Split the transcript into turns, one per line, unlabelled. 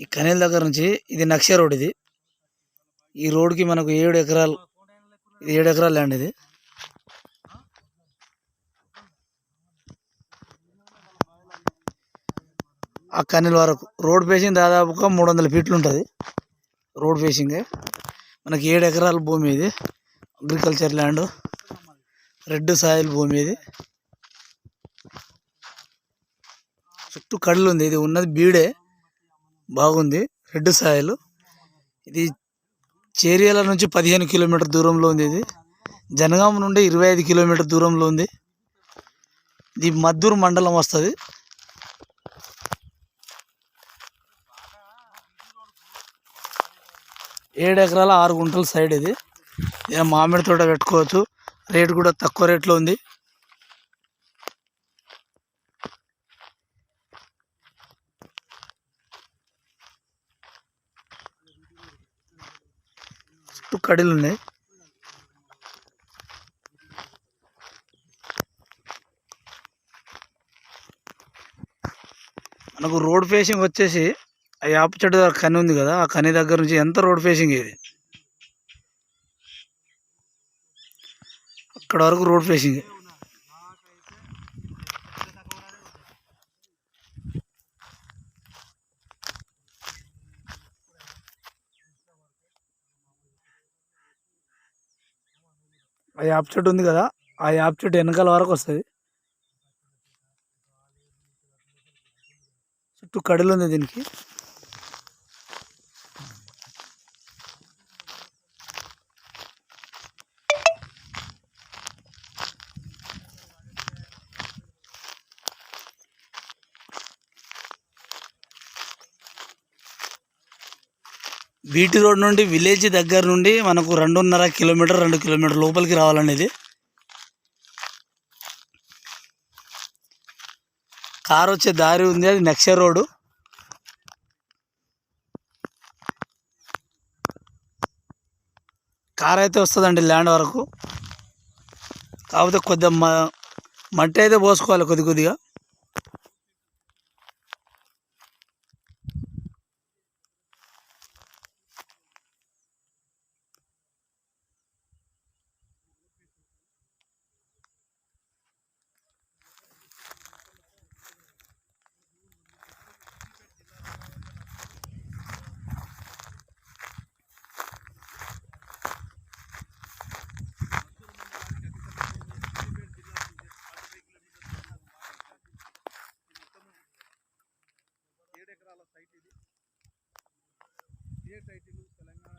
ఈ కనీల దగ్గర నుంచి ఇది నక్ష రోడ్ ఇది. ఈ రోడ్కి మనకు ఏడు ఎకరాలు ఇది ఏడు ఎకరాలు ల్యాండ్ ఇది. ఆ కనీల వరకు రోడ్ ఫేసింగ్ దాదాపుగా మూడు వందల ఫీట్లు ఉంటుంది. రోడ్ ఫేసింగ్ మనకి ఏడు ఎకరాల భూమి ఇది. Agriculture land. రెడ్ సాయిల్ భూమి ఇది. చుట్టూ కళ్ళు ఉంది ఇది ఉన్నది బీడే. బాగుంది. Red soil. ఇది చేరియాల నుంచి పదిహేను కిలోమీటర్ దూరంలో ఉంది ఇది. జనగాం నుండి ఇరవై ఐదు కిలోమీటర్ దూరంలో ఉంది. ఇది మద్దూరు మండలం వస్తుంది. ఏడు ఎకరాల ఆరు గుంటల సైడ్ ఇది. ఇక మామిడి తోట పెట్టుకోవచ్చు. రేట్ కూడా తక్కువ రేట్లో ఉంది. చుట్టూ కడీలు ఉన్నాయి. మనకు రోడ్ ఫేసింగ్ వచ్చేసి ఆ యాప చెట్టు దగ్గర కని ఉంది కదా ఆ కని దగ్గర నుంచి ఎంత రోడ్ ఫేసింగ్ ఇది? అక్కడ వరకు రోడ్ ఫేసింగ్. ఆ యాప్ చెట్టు ఉంది కదా ఆ యాప్ చెట్టు వెనకాల వరకు వస్తుంది. చుట్టూ కడలు ఉంది దీనికి. బీటీ రోడ్ నుండి విలేజ్ దగ్గర నుండి మనకు రెండున్నర కిలోమీటర్ రెండు కిలోమీటర్ లోపలికి రావాలనేది. ఇది కార్ వచ్చే దారి ఉంది అది నెక్స్ట్ రోడ్ కార్ అయితే వస్తుందండి ల్యాండ్ వరకు. కాకపోతే కొద్దిగా మ- మట్టి అయితే పోసుకోవాలి కొద్ది కొద్దిగా.
సైట్ ఇది. ఏ టైటిల్ తెలంగాణ